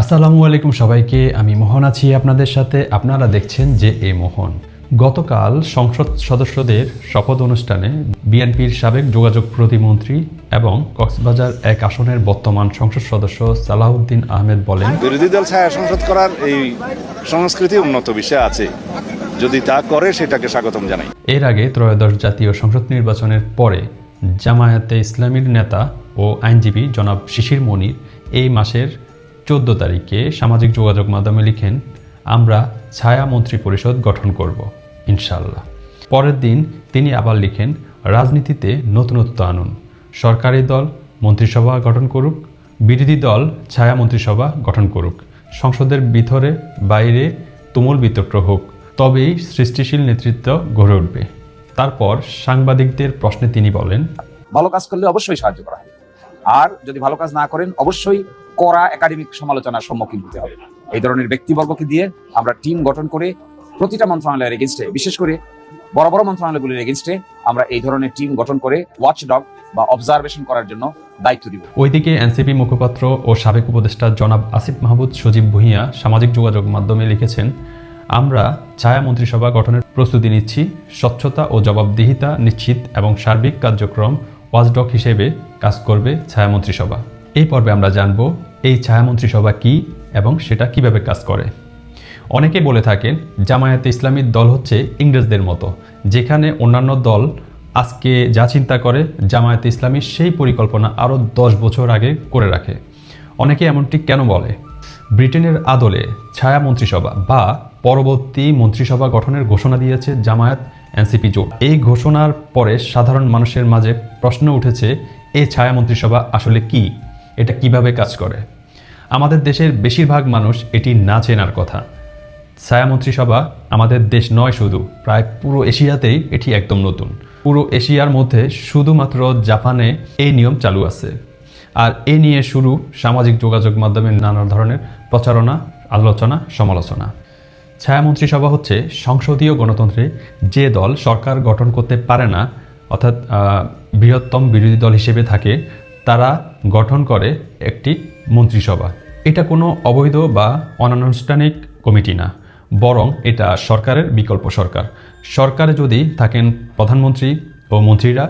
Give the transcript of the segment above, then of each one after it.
আসসালামু আলাইকুম সবাইকে আমি মোহন আছি আপনাদের সাথে। আপনারা দেখছেন যে এ মোহন। গতকাল সংসদ সদস্যদের শপথ অনুষ্ঠানে বিএনপির সাবেক যোগাযোগ প্রতিমন্ত্রী এবং কক্সবাজার এক আসনের বর্তমান সংসদ সদস্য সালাউদ্দিন আহমেদ বলেন বিরোধী দল ছায়া সংসদ করার এই সংস্কৃতি উন্নত বিষয় আছে। যদি তা করে সেটাকে স্বাগতম জানাই। এর আগে ত্রয়োদশ জাতীয় সংসদ নির্বাচনের পরে জামায়াতে ইসলামীর নেতা ও আইনজীবী জনাব শিশির মনির এই মাসের চোদ্দ তারিখে সামাজিক যোগাযোগ মাধ্যমে লিখেন, আমরা ছায়া মন্ত্রী পরিষদ গঠন করব ইনশাল্লাহ পরের দিন তিনি আবার লিখেন, রাজনীতিতে নতুনত্ব আনুন। সরকারি দল মন্ত্রিসভা গঠন করুক, বিরোধী দল ছায়া মন্ত্রিসভা গঠন করুক। সংসদের ভিতরে বাইরে তুমুল বিতর্ক হোক, তবেই সৃষ্টিশীল নেতৃত্ব গড়ে উঠবে। তারপর সাংবাদিকদের প্রশ্নে তিনি বলেন, ভালো কাজ করলে অবশ্যই সাহায্য করা হবে। আর যদি ভালো কাজ না করেন, অবশ্যই কড়া একাডেমিক সমালোচনার সম্মুখীন হতে হবে। এই ধরনের ব্যক্তিবর্গকে দিয়ে আমরা টিম গঠন করে প্রতিটা মন্ত্রণালয়ের এগেনস্টে বিশেষ করে বড় বড় মন্ত্রণালয়গুলির এগেনস্টে আমরা এই ধরনের টিম গঠন করে ওয়াচ ডগ বা অবজারভেশন করার জন্য দায়িত্ব দিব। ওইদিকে এনসিপি মুখপাত্র ও সাবেক উপদেষ্টা জনাব আসিফ মাহমুদ সজীব ভুঁইয়া সামাজিক যোগাযোগ মাধ্যমে লিখেছেন, আমরা ছায়া মন্ত্রিসভা গঠনের প্রস্তুতি নিচ্ছি, স্বচ্ছতা ও জবাবদিহিতা নিশ্চিত এবং সার্বিক কার্যক্রম ওয়াচডক হিসেবে কাজ করবে ছায়া মন্ত্রিসভা এই পর্বে আমরা জানব, এই ছায়া মন্ত্রিসভা কী এবং সেটা কীভাবে কাজ করে? অনেকে বলে থাকেন, জামায়াতে ইসলামীর দল হচ্ছে ইংরেজদের মতো, যেখানে অন্যান্য দল আজকে যা চিন্তা করে, জামায়াতে ইসলামী সেই পরিকল্পনা আরও দশ বছর আগে করে রাখে। অনেকে এমনটি কেন বলে? ব্রিটেনের আদলে ছায়া মন্ত্রিসভা বা পরবর্তী মন্ত্রিসভা গঠনের ঘোষণা দিয়েছে জামায়াত এনসিপি জোট। এই ঘোষণার পরে সাধারণ মানুষের মাঝে প্রশ্ন উঠেছে এই ছায়া মন্ত্রিসভা আসলে কি? এটা কীভাবে কাজ করে? আমাদের দেশের বেশিরভাগ মানুষ এটি না চেনার কথা। ছায়া মন্ত্রিসভা আমাদের দেশ নয় শুধু, প্রায় পুরো এশিয়াতেই এটি একদম নতুন। পুরো এশিয়ার মধ্যে শুধুমাত্র জাপানে এই নিয়ম চালু আছে। আর এ নিয়ে শুরু সামাজিক যোগাযোগ মাধ্যমে নানা ধরনের প্রচারণা, আলোচনা, সমালোচনা। ছায়া মন্ত্রিসভা হচ্ছে সংসদীয় গণতন্ত্রে যে দল সরকার গঠন করতে পারে না, অর্থাৎ বৃহত্তম বিরোধী দল হিসেবে থাকে, তারা গঠন করে একটি মন্ত্রিসভা। এটা কোনো অবৈধ বা অনানুষ্ঠানিক কমিটি না, বরং এটা সরকারের বিকল্প সরকার। সরকারে যদি থাকেন প্রধানমন্ত্রী ও মন্ত্রীরা,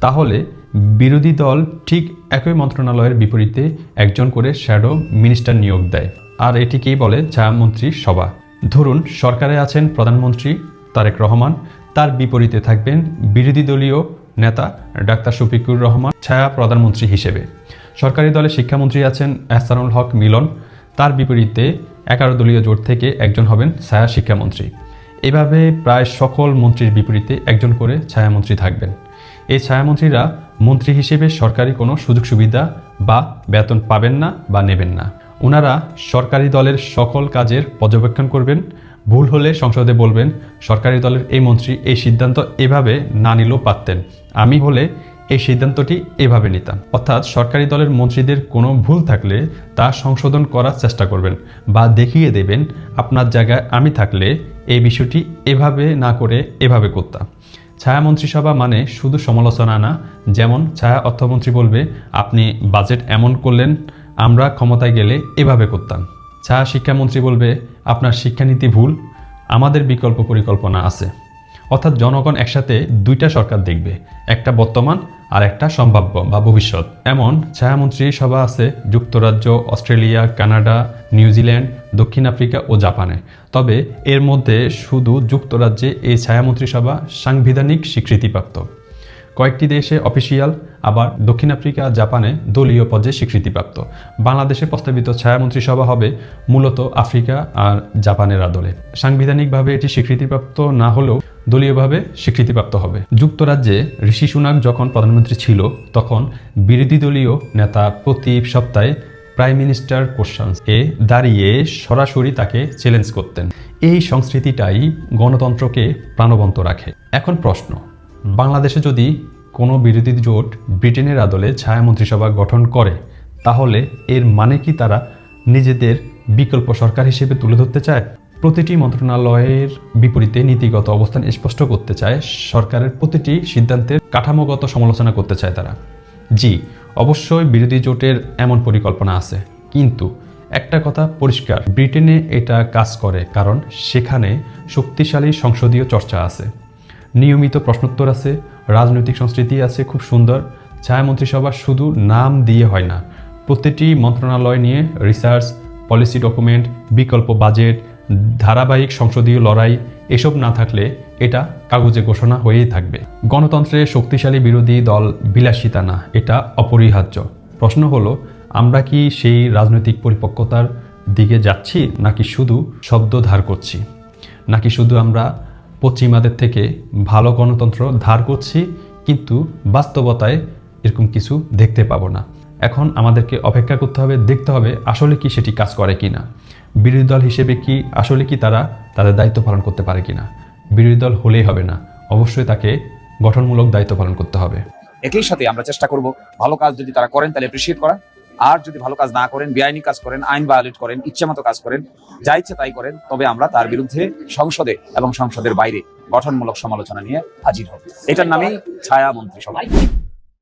তাহলে বিরোধী দল ঠিক একই মন্ত্রণালয়ের বিপরীতে একজন করে শ্যাডো মিনিস্টার নিয়োগ দেয়। আর এটিকেই বলে ছায়ামন্ত্রী সভা। ধরুন সরকারে আছেন প্রধানমন্ত্রী তারেক রহমান, তার বিপরীতে থাকবেন বিরোধী দলীয় নেতা ডাক্তার শফিকুর রহমান, ছায়া প্রধানমন্ত্রী হিসেবে। সরকারি দলে শিক্ষামন্ত্রী আছেন এহসানুল হক মিলন, তার বিপরীতে এগারো দলীয় জোট থেকে একজন হবেন ছায়া শিক্ষামন্ত্রী। এভাবে প্রায় সকল মন্ত্রীর বিপরীতে একজন করে ছায়ামন্ত্রী থাকবেন। এই ছায়ামন্ত্রীরা মন্ত্রী হিসেবে সরকারি কোনো সুযোগ সুবিধা বা বেতন পাবেন না বা নেবেন না। ওনারা সরকারি দলের সকল কাজের পর্যবেক্ষণ করবেন। ভুল হলে সংসদে বলবেন, সরকারি দলের এই মন্ত্রী এই সিদ্ধান্ত এভাবে না নিলেও পারতেন। আমি হলে এই সিদ্ধান্তটি এভাবে নিতাম। অর্থাৎ সরকারি দলের মন্ত্রীদের কোনো ভুল থাকলে তা সংশোধন করার চেষ্টা করবেন বা দেখিয়ে দেবেন, আপনার জায়গায় আমি থাকলে এই বিষয়টি এভাবে না করে এভাবে করতাম। ছায়া মন্ত্রিসভা মানে শুধু সমালোচনা না, যেমন ছায়া অর্থমন্ত্রী বলবে, আপনি বাজেট এমন করলেন, আমরা ক্ষমতায় গেলে এভাবে করতাম। ছায়া শিক্ষামন্ত্রী বলবে, আপনার শিক্ষানীতি ভুল, আমাদের বিকল্প পরিকল্পনা আছে। অর্থাৎ জনগণ একসাথে দুইটা সরকার দেখবে, একটা বর্তমান আর একটা সম্ভাব্য বা ভবিষ্যৎ। এমন ছায়ামন্ত্রী সভা আছে যুক্তরাজ্য, অস্ট্রেলিয়া, কানাডা, নিউজিল্যান্ড, দক্ষিণ আফ্রিকা ও জাপানে। তবে এর মধ্যে শুধু যুক্তরাজ্যে এই ছায়ামন্ত্রী সভা সাংবিধানিক স্বীকৃতিপ্রাপ্ত। কয়েকটি দেশে অফিসিয়াল, আবার দক্ষিণ আফ্রিকা, জাপানে দলীয় পর্যায়ে স্বীকৃতিপ্রাপ্ত। বাংলাদেশে প্রস্তাবিত ছায়ামন্ত্রী সভা হবে মূলত আফ্রিকা আর জাপানের আদলে। সাংবিধানিকভাবে এটি স্বীকৃতিপ্রাপ্ত না হলেও দলীয়ভাবে স্বীকৃতিপ্রাপ্ত হবে। যুক্তরাজ্যে ঋষি সুনাক যখন প্রধানমন্ত্রী ছিল, তখন বিরোধী দলীয় নেতা প্রতি সপ্তাহে প্রাইম মিনিস্টার কোশ্চান্স এ দাঁড়িয়ে সরাসরি তাকে চ্যালেঞ্জ করতেন। এই সংস্কৃতিটাই গণতন্ত্রকে প্রাণবন্ত রাখে। এখন প্রশ্ন, বাংলাদেশে যদি কোনো বিরোধী জোট ব্রিটেনের আদলে ছায়া মন্ত্রিসভা গঠন করে, তাহলে এর মানে কি তারা নিজেদের বিকল্প সরকার হিসেবে তুলে ধরতে চায়? প্রতিটি মন্ত্রণালয়ের বিপরীতে নীতিগত অবস্থান স্পষ্ট করতে চায়, সরকারের প্রতিটি সিদ্ধান্তের কাঠামোগত সমালোচনা করতে চায় তারা। জি, অবশ্যই বিরোধী জোটের এমন পরিকল্পনা আছে, কিন্তু একটা কথা পরিষ্কার, ব্রিটেনে এটা কাজ করে কারণ সেখানে শক্তিশালী সংসদীয় চর্চা আছে। নিয়মিত প্রশ্নোত্তর আছে, রাজনৈতিক সংস্কৃতি আছে, খুব সুন্দর, ছায়া মন্ত্রিসভা শুধু নাম দিয়ে হয় না, প্রতিটি মন্ত্রণালয় নিয়ে রিসার্চ পলিসি ডকুমেন্ট বিকল্প বাজেট ধারাবাহিক সংসদীয় লড়াই, এসব না থাকলে এটা কাগজে ঘোষণা হয়েই থাকবে। গণতন্ত্রে শক্তিশালী বিরোধী দল বিলাসিতা না, এটা অপরিহার্য। প্রশ্ন হলো, আমরা কি সেই রাজনৈতিক পরিপক্কতার দিকে যাচ্ছি, নাকি শুধু শব্দ ধার করছি? নাকি শুধু আমরা পশ্চিমাদের থেকে ভালো গণতন্ত্র ধার করছি, কিন্তু বাস্তবতায় এরকম কিছু দেখতে পাবো না? এখন আমাদেরকে অপেক্ষা করতে হবে, দেখতে হবে আসলে কি সেটি কাজ করে কিনা। বিরোধী দল হিসেবে কি আসলে কি তারা তাদের দায়িত্ব পালন করতে পারে কিনা। বিরোধী দল হলেই হবে না, অবশ্যই তাকে গঠনমূলক দায়িত্ব পালন করতে হবে। একই সাথে আমরা চেষ্টা করব ভালো কাজ যদি তারা করেন তাহলে অ্যাপ্রিসিয়েট করা। আর যদি ভালো কাজ না করেন, বেআইনি কাজ করেন, আইন ভায়োলেট করেন, ইচ্ছামতো কাজ করেন, যা ইচ্ছে তাই করেন, তবে আমরা তার বিরুদ্ধে সংসদে এবং সংসদের বাইরে গঠনমূলক সমালোচনা নিয়ে হাজির হব। এটার নামেই ছায়া মন্ত্রিসভা।